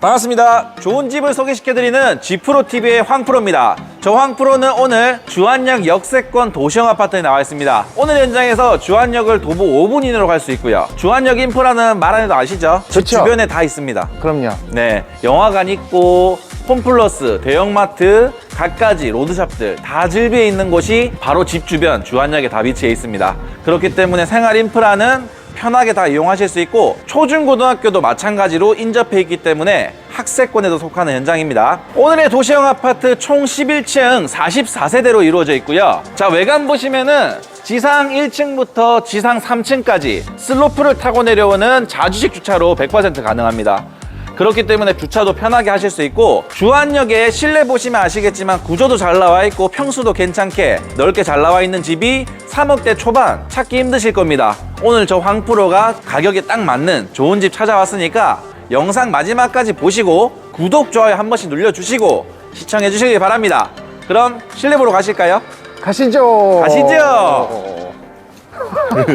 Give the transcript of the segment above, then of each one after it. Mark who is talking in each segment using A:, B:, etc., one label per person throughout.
A: 반갑습니다. 좋은 집을 소개시켜드리는 G프로TV의 황프로입니다. 저 황프로는 오늘 주안역 역세권 도시형 아파트에 나와 있습니다. 오늘 현장에서 주안역을 도보 5분 이내로 갈 수 있고요. 주안역 인프라는 말 안 해도 아시죠? 집
B: 그쵸.
A: 주변에 다 있습니다.
B: 그럼요.
A: 네, 영화관 있고 홈플러스, 대형마트, 갖가지 로드샵들 다 즐비해 있는 곳이 바로 집 주변 주안역에 다 위치해 있습니다. 그렇기 때문에 생활 인프라는 편하게 다 이용하실 수 있고 초중고등학교도 마찬가지로 인접해 있기 때문에 학세권에도 속하는 현장입니다. 오늘의 도시형 아파트 총 11층 44세대로 이루어져 있고요. 자, 외관 보시면은 지상 1층부터 지상 3층까지 슬로프를 타고 내려오는 자주식 주차로 100% 가능합니다. 그렇기 때문에 주차도 편하게 하실 수 있고 주안역에 실내 보시면 아시겠지만 구조도 잘 나와 있고 평수도 괜찮게 넓게 잘 나와 있는 집이 3억대 초반 찾기 힘드실 겁니다. 오늘 저 황프로가 가격에 딱 맞는 좋은 집 찾아왔으니까 영상 마지막까지 보시고 구독, 좋아요 한 번씩 눌러주시고 시청해 주시기 바랍니다. 그럼 실내 보러 가실까요?
B: 가시죠.
A: 가시죠.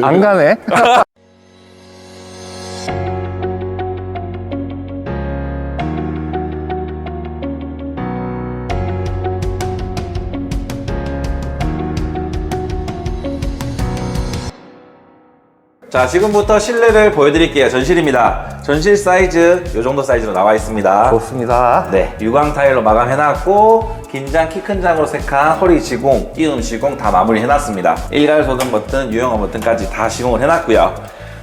B: 안 가네.
A: 자 지금부터 실내를 보여드릴게요. 전실입니다. 전실 사이즈 이 정도 사이즈로 나와 있습니다.
B: 좋습니다.
A: 네, 유광 타일로 마감해놨고 긴장 키 큰 장으로 색한 허리 시공, 끼움 시공 다 마무리 해놨습니다. 일괄 소등 버튼, 유형어 버튼까지 다 시공을 해놨고요.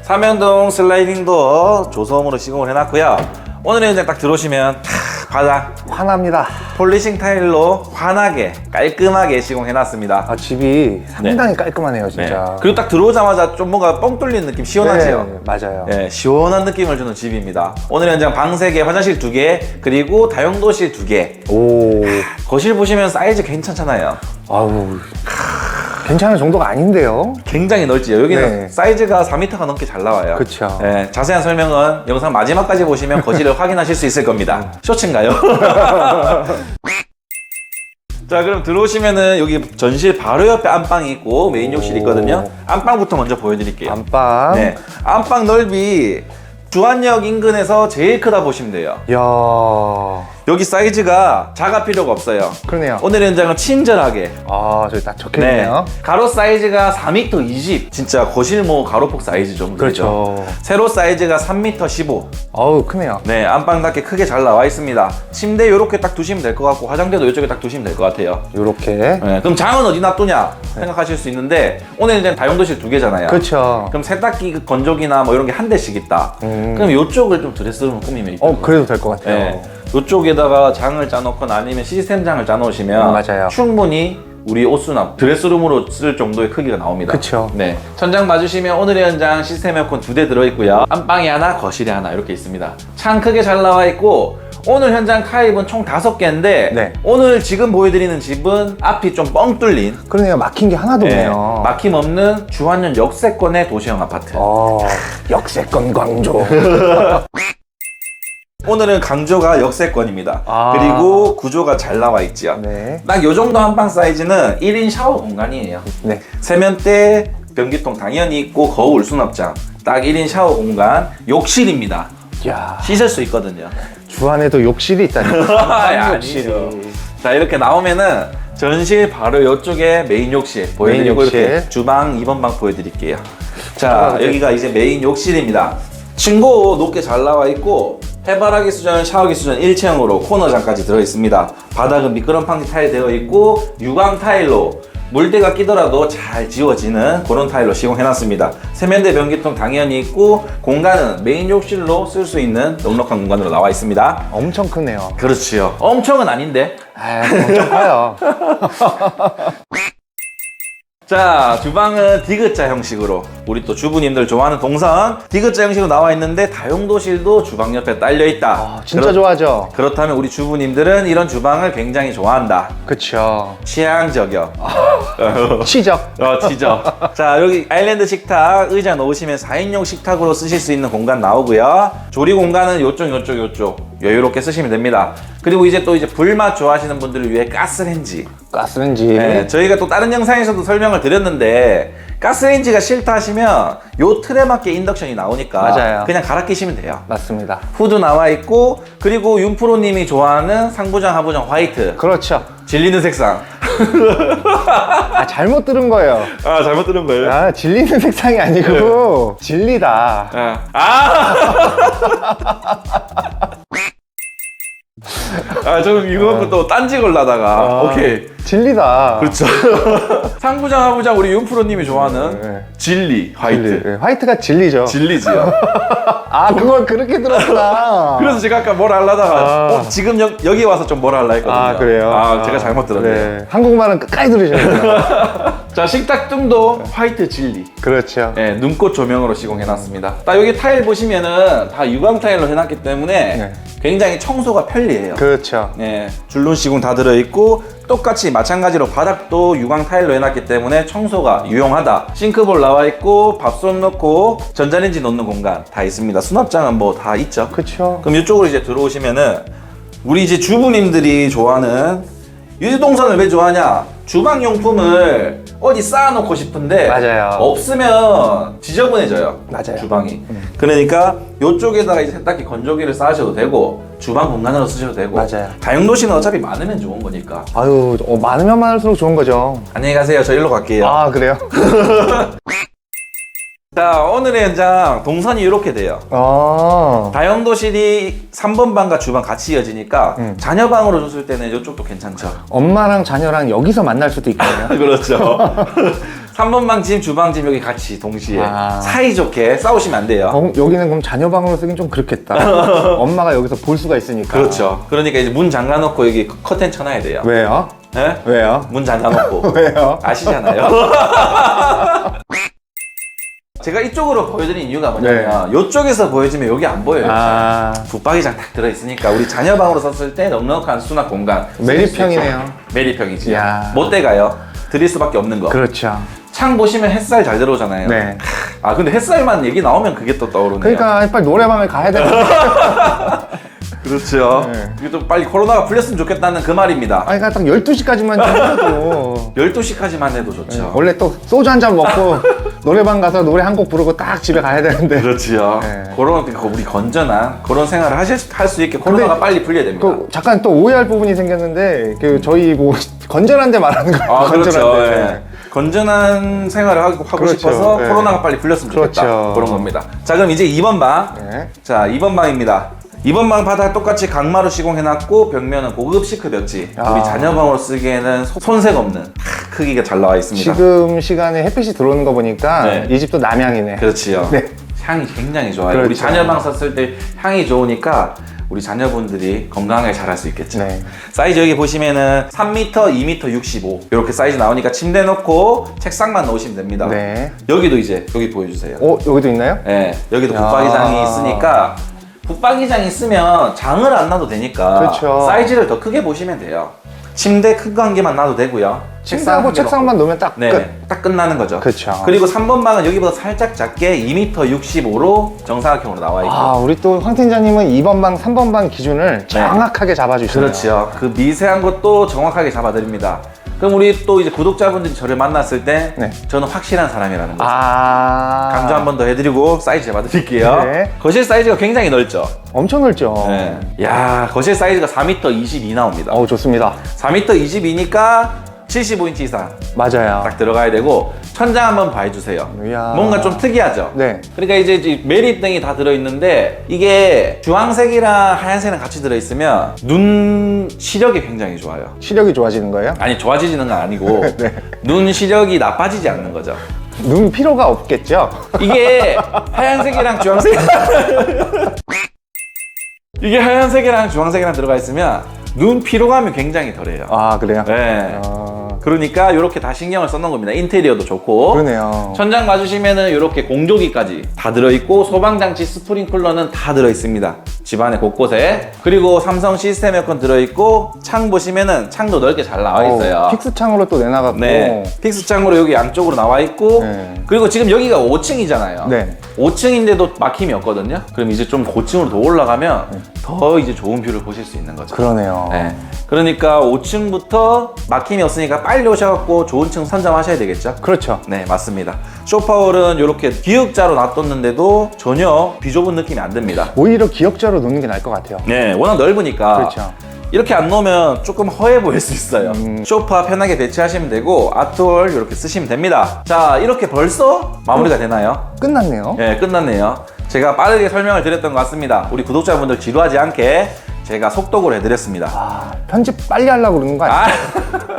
A: 삼연동 슬라이딩 도어 조소음으로 시공을 해놨고요. 오늘 현장 딱 들어오시면 탁 바닥
B: 환합니다.
A: 폴리싱 타일로 환하게 깔끔하게 시공해놨습니다.
B: 아, 집이 상당히 깔끔하네요,
A: 네.
B: 진짜.
A: 그리고 딱 들어오자마자 좀 뭔가 뻥 뚫리는 느낌 시원하죠?
B: 네, 맞아요.
A: 네, 시원한 느낌을 주는 집입니다. 오늘 현장 방 3개, 화장실 2개, 그리고 다용도실 2개.
B: 오,
A: 거실 보시면 사이즈 괜찮잖아요.
B: 아우, 괜찮은 정도가 아닌데요?
A: 굉장히 넓지요. 여기는
B: 네.
A: 사이즈가 4m가 넘게 잘 나와요.
B: 그쵸.
A: 네, 자세한 설명은 영상 마지막까지 보시면 거실을 확인하실 수 있을 겁니다. 쇼츠인가요? 자, 그럼 들어오시면은 여기 전실 바로 옆에 안방이 있고 메인 욕실이 있거든요. 안방부터 먼저 보여드릴게요.
B: 안방.
A: 네, 안방 넓이 주안역 인근에서 제일 크다 보시면 돼요.
B: 이야,
A: 여기 사이즈가 작아 필요가 없어요.
B: 그러네요.
A: 오늘 현장은 친절하게
B: 아, 저기 딱
A: 네.
B: 적혀있네요.
A: 가로 사이즈가 4m 20. 진짜 거실 뭐 가로폭 사이즈 정도 되죠.
B: 그렇죠.
A: 세로 사이즈가 3m 15.
B: 어우, 크네요.
A: 네, 안방답게 크게 잘 나와 있습니다. 침대 이렇게 딱 두시면 될 것 같고 화장대도 이쪽에 딱 두시면 될 것 같아요.
B: 요렇게.
A: 네, 그럼 장은 어디 놔두냐 생각하실 수 있는데 오늘 이제 다용도실 두 개잖아요.
B: 그렇죠.
A: 그럼 세탁기 그 건조기나 뭐 이런 게 한 대씩 있다.
B: 음.
A: 그럼 이쪽을 좀 드레스룸 꾸미면 이쁘
B: 어, 그래도 될 것 같아요.
A: 네. 이쪽에다가 장을 짜놓거나 아니면 시스템 장을 짜놓으시면
B: 음, 맞아요.
A: 충분히 우리 옷수납 드레스룸으로 쓸 정도의 크기가 나옵니다.
B: 그쵸.
A: 네. 천장 봐주시면 오늘의 현장 시스템 에어컨 두 대 들어있고요. 안방이 하나, 거실이 하나 이렇게 있습니다. 창 크게 잘 나와 있고 오늘 현장 타입은 총 다섯 개인데
B: 네.
A: 오늘 지금 보여드리는 집은 앞이 좀 뻥 뚫린
B: 그러네요. 막힌 게 하나도
A: 네,
B: 없네요.
A: 막힘 없는 주한년 역세권의 도시형 아파트.
B: 어, 역세권 광조.
A: 오늘은 강조가 역세권입니다.
B: 아.
A: 그리고 구조가 잘 나와 있지요.
B: 네.
A: 딱 요 정도 한방 사이즈는 1인 샤워 공간이에요.
B: 네.
A: 세면대, 변기통 당연히 있고 거울 수납장. 딱 1인 샤워 공간, 욕실입니다.
B: 야
A: 씻을 수 있거든요.
B: 주 안에도 욕실이 있다니. 욕실이.
A: 자 이렇게 나오면은 전실 바로 이쪽에 메인 욕실 보여드리고
B: 메인 욕실.
A: 이렇게 주방 2번 방 보여드릴게요. 자. 여기가 이제 메인 욕실입니다. 층고 높게 잘 나와 있고 해바라기 수전, 샤워기 수전 1층으로 코너장까지 들어 있습니다. 바닥은 미끄럼 방지 타일 되어 있고 유광 타일로 물때가 끼더라도 잘 지워지는 그런 타일로 시공해놨습니다. 세면대 변기통 당연히 있고 공간은 메인 욕실로 쓸 수 있는 넉넉한 공간으로 나와 있습니다.
B: 엄청 크네요.
A: 그렇지요. 엄청은 아닌데.
B: 아, 엄청 커요.
A: 자, 주방은 디귿자 형식으로 우리 또 주부님들 좋아하는 동선 디귿자 형식으로 나와 있는데 다용도실도 주방 옆에 딸려 있다.
B: 아, 진짜
A: 그렇-
B: 좋아하죠?
A: 그렇다면 우리 주부님들은 이런 주방을 굉장히 좋아한다.
B: 그쵸.
A: 취향 저격.
B: 치적.
A: 어, 지죠. 자, 여기 아일랜드 식탁 의자 놓으시면 4인용 식탁으로 쓰실 수 있는 공간 나오고요. 조리 공간은 요쪽, 요쪽, 요쪽. 여유롭게 쓰시면 됩니다. 그리고 이제 또 이제 불맛 좋아하시는 분들을 위해 가스레인지.
B: 가스렌지.
A: 네, 저희가 또 다른 영상에서도 설명을 드렸는데 가스레인지가 싫다 하시면 요 틀에 맞게 인덕션이 나오니까
B: 맞아요.
A: 그냥 갈아 끼시면 돼요.
B: 맞습니다.
A: 후드 나와 있고 그리고 윤프로님이 좋아하는 상부장 하부장 화이트
B: 그렇죠.
A: 질리는 색상.
B: 아, 잘못 들은 거예요.
A: 아 잘못 들은 거예요?
B: 아, 질리는 색상이 아니고, 질리다.
A: 아. 아, 저 이거 또 딴지 걸라다가
B: 아,
A: 오케이.
B: 질리다.
A: 그렇죠. 상부장 하부장 우리 윤프로님이 좋아하는
B: 네.
A: 진리 화이트.
B: 질리. 네, 화이트가 질리죠.
A: 진리지요.
B: 아, 그걸 그렇게 들었구나.
A: 그래서 제가 아까 뭘 하려다가
B: 아.
A: 어, 지금 여, 여기 와서 좀뭘 할라 했거든요.
B: 아, 그래요?
A: 아, 제가 잘못 들었네요.
B: 네. 한국말은 끝까지 들으셔야겠구나.
A: 자, 식탁등도 화이트 진리.
B: 그렇죠.
A: 네, 눈꽃 조명으로 시공해놨습니다. 딱 여기 타일 보시면은 다 유광 타일로 해놨기 때문에
B: 네.
A: 굉장히 청소가 편리해요.
B: 그렇죠.
A: 네, 줄눈 시공 다 들어있고 똑같이 마찬가지로 바닥도 유광 타일로 해놨기 때문에 청소가 유용하다. 싱크볼 나와 있고 밥솥 넣고 전자레인지 넣는 공간 다 있습니다. 수납장은 뭐 다 있죠.
B: 그렇죠.
A: 그럼 이쪽으로 이제 들어오시면은 우리 이제 주부님들이 좋아하는 유동선을 왜 좋아하냐? 주방 용품을 어디 쌓아놓고 싶은데
B: 맞아요.
A: 없으면 지저분해져요.
B: 맞아요.
A: 주방이. 그러니까 이쪽에다가 이제 세탁기 건조기를 쌓으셔도 되고 주방 공간으로 쓰셔도 되고.
B: 맞아요.
A: 다용도실은 어차피 많으면 좋은 거니까.
B: 아유, 어, 많으면 많을수록 좋은 거죠.
A: 안녕히 가세요. 저 일로 갈게요.
B: 아, 그래요?
A: 자 오늘의 현장 동선이 이렇게 돼요.
B: 아.
A: 다용도실이 3번 방과 주방 같이 이어지니까
B: 음.
A: 자녀 방으로 줬을 때는 이쪽도 괜찮죠.
B: 엄마랑 자녀랑 여기서 만날 수도 있거든요.
A: 그렇죠. 3번 방 집, 주방 집 여기 같이 동시에
B: 아.
A: 사이좋게 싸우시면 안 돼요.
B: 어, 여기는 그럼 자녀 방으로 쓰긴 좀 그렇겠다. 엄마가 여기서 볼 수가 있으니까.
A: 그렇죠. 그러니까 이제 문 잠가놓고 여기 커튼 쳐놔야 돼요.
B: 왜요?
A: 예?
B: 왜요?
A: 문 잠가놓고.
B: 왜요?
A: 아시잖아요. 제가 이쪽으로 보여드린 이유가 뭐냐면 이쪽에서 보여지면 여기 안 보여요.
B: 네. 아.
A: 붙박이장 딱 들어있으니까 우리 자녀 방으로 썼을 때 넉넉한 수납 공간
B: 매립형이네요.
A: 매립형이지
B: 야.
A: 못 돼 가요 드릴 수밖에 없는 거
B: 그렇죠.
A: 창 보시면 햇살 잘 들어오잖아요
B: 네.
A: 아 근데 햇살만 얘기 나오면 그게 또 떠오르네요
B: 그러니까 빨리 노래방을 가야 되는데.
A: 그렇죠
B: 네.
A: 이게 좀 빨리 코로나가 풀렸으면 좋겠다는 그 말입니다
B: 아니, 그러니까 딱 12시까지만 해도.
A: 12시까지만 해도 좋죠
B: 원래 또 소주 한 잔 먹고 노래방 가서 노래 한 곡 부르고 딱 집에 가야 되는데.
A: 그렇지요
B: 네.
A: 그런 그 우리 건전한 그런 생활을 하실 할수 있게 코로나가 빨리 풀려야 됩니다
B: 그 잠깐 또 오해할 부분이 생겼는데 그 저희 뭐 건전한데 말하는
A: 거아 그렇죠
B: 건전한데.
A: 예. 건전한 생활을 하고, 하고
B: 그렇죠.
A: 싶어서
B: 네.
A: 코로나가 빨리 풀렸으면 좋겠다
B: 그렇죠.
A: 그런 겁니다 자 그럼 이제 2번 방
B: 네.
A: 자, 2번 방입니다. 2번 방 바닥 똑같이 강마루 시공해놨고 벽면은 고급 시크 벽지.
B: 아.
A: 우리 자녀방으로 쓰기에는 소- 손색 없는 다 크기가 잘 나와 있습니다.
B: 지금 시간에 햇빛이 들어오는 거 보니까
A: 네.
B: 이 집도 남향이네.
A: 그렇지요.
B: 네.
A: 향이 굉장히 좋아요.
B: 그렇죠.
A: 우리 자녀방 썼을 때 향이 좋으니까 우리 자녀분들이 건강하게 자랄 수 있겠죠.
B: 네.
A: 사이즈 여기 보시면은 3m, 2m 65 이렇게 사이즈 나오니까 침대 놓고 책상만 놓으시면 됩니다.
B: 네.
A: 여기도 이제 여기 보여주세요.
B: 어 여기도 있나요?
A: 예, 여기도
B: 야.
A: 붙박이장이 있으니까 붙박이장 있으면 장을 안 놔도 되니까
B: 그렇죠.
A: 사이즈를 더 크게 보시면 돼요. 침대 큰 관계만 놔도 되고요.
B: 침대하고
A: 한개
B: 책상만 놓으면 딱
A: 네,
B: 끝.
A: 딱 끝나는 거죠.
B: 그쵸.
A: 그리고 3번 방은 여기보다 살짝 작게 2m 65로 정사각형으로 나와 있고.
B: 아 우리 또 황 팀장님은 2번 방, 3번 방 기준을 정확하게 잡아주시네요.
A: 그렇죠. 그 미세한 것도 정확하게 잡아드립니다. 그럼 우리 또 이제 구독자분들이 저를 만났을 때
B: 네.
A: 저는 확실한 사람이라는 거죠.
B: 아
A: 강조 한 번 더 해드리고 사이즈 잡아드릴게요.
B: 네.
A: 거실 사이즈가 굉장히 넓죠.
B: 엄청 넓죠.
A: 네. 야 거실 사이즈가 4m 22 나옵니다.
B: 어우 좋습니다.
A: 4m 22니까 75인치 이상
B: 맞아요.
A: 딱 들어가야 되고 천장 한번 봐주세요.
B: 이야.
A: 뭔가 좀 특이하죠.
B: 네.
A: 그러니까 이제 이 매립등이 다 들어있는데 이게 주황색이랑 하얀색이랑 같이 들어있으면 눈 시력이 굉장히 좋아요.
B: 시력이 좋아지는 거예요?
A: 아니 좋아지지는 건 아니고
B: 네.
A: 눈 시력이 나빠지지 않는 거죠.
B: 눈 피로가 없겠죠?
A: 이게 하얀색이랑 주황색 이게 하얀색이랑 주황색이랑 들어가 있으면 눈 피로감이 굉장히 덜해요.
B: 아 그래요?
A: 네.
B: 아,
A: 그러니까 이렇게 다 신경을 써놓은 겁니다. 인테리어도 좋고.
B: 그러네요.
A: 천장 봐주시면은 이렇게 공조기까지 다 들어있고 소방장치 스프링클러는 다 들어있습니다. 집안에 곳곳에 그리고 삼성 시스템 에어컨 들어있고 창 보시면은 창도 넓게 잘 나와 있어요.
B: 픽스 창으로 또 내놔갖고.
A: 네. 픽스 창으로 여기 양쪽으로 나와 있고
B: 네.
A: 그리고 지금 여기가 5층이잖아요.
B: 네.
A: 5층인데도 막힘이 없거든요. 그럼 이제 좀 고층으로 더 올라가면
B: 네.
A: 더 이제 좋은 뷰를 보실 수 있는 거죠.
B: 그러네요.
A: 네. 그러니까 5층부터 막힘이 없으니까 빨리 오셔갖고 좋은 층 선점하셔야 되겠죠.
B: 그렇죠.
A: 네, 맞습니다. 쇼파월은 이렇게 기역자로 놔뒀는데도 전혀 비좁은 느낌이 안 듭니다.
B: 오히려 기역자로 놓는 게 나을 것 같아요.
A: 네, 워낙 넓으니까.
B: 그렇죠.
A: 이렇게 안 놓으면 조금 허해 보일 수 있어요.
B: 음.
A: 쇼파 편하게 배치하시면 되고 아트월 이렇게 쓰시면 됩니다. 자, 이렇게 벌써 마무리가 되나요?
B: 끝났네요.
A: 네, 끝났네요. 제가 빠르게 설명을 드렸던 것 같습니다. 우리 구독자분들 지루하지 않게 제가 속독을 해드렸습니다.
B: 아, 편집 빨리 하려고 그러는 거 아니에요?
A: 아,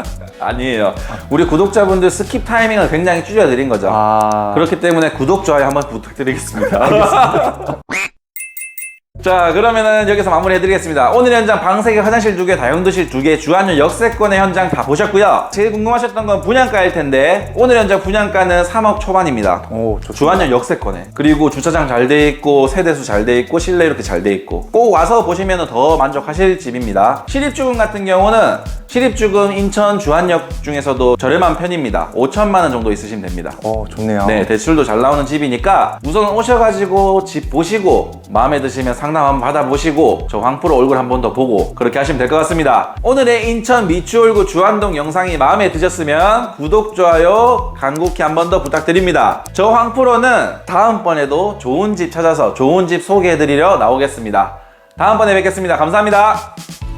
A: 아니에요. 우리 구독자분들 스킵 타이밍을 굉장히 줄여드린 거죠.
B: 아,
A: 그렇기 때문에 구독, 좋아요 한번 부탁드리겠습니다. 자, 그러면은 여기서 마무리 해드리겠습니다. 오늘 현장 방세개 화장실 두 개, 다용도실 두 개, 주한역 역세권의 현장 다 보셨고요. 제일 궁금하셨던 건 분양가일 텐데 오늘 현장 분양가는 3억 초반입니다.
B: 오.
A: 주한역 역세권에 그리고 주차장 잘 돼 있고 세대수 잘 돼 있고 실내 이렇게 잘 돼 있고 꼭 와서 보시면 더 만족하실 집입니다 시립주금 같은 경우는 시립주금 인천 주한역 중에서도 저렴한 편입니다 5천만 원 정도 있으시면 됩니다
B: 어, 좋네요.
A: 네 대출도 잘 나오는 집이니까 우선 오셔가지고 집 보시고 마음에 드시면 상담 한번 받아보시고 저 황프로 얼굴 한 번 더 보고 그렇게 하시면 될 것 같습니다. 오늘의 인천 미추홀구 주한동 영상이 마음에 드셨으면 구독 좋아요 간곡히 한 번 더 부탁드립니다. 저 황프로는 다음번에도 좋은 집 찾아서 좋은 집 소개해드리려 나오겠습니다. 다음번에 뵙겠습니다. 감사합니다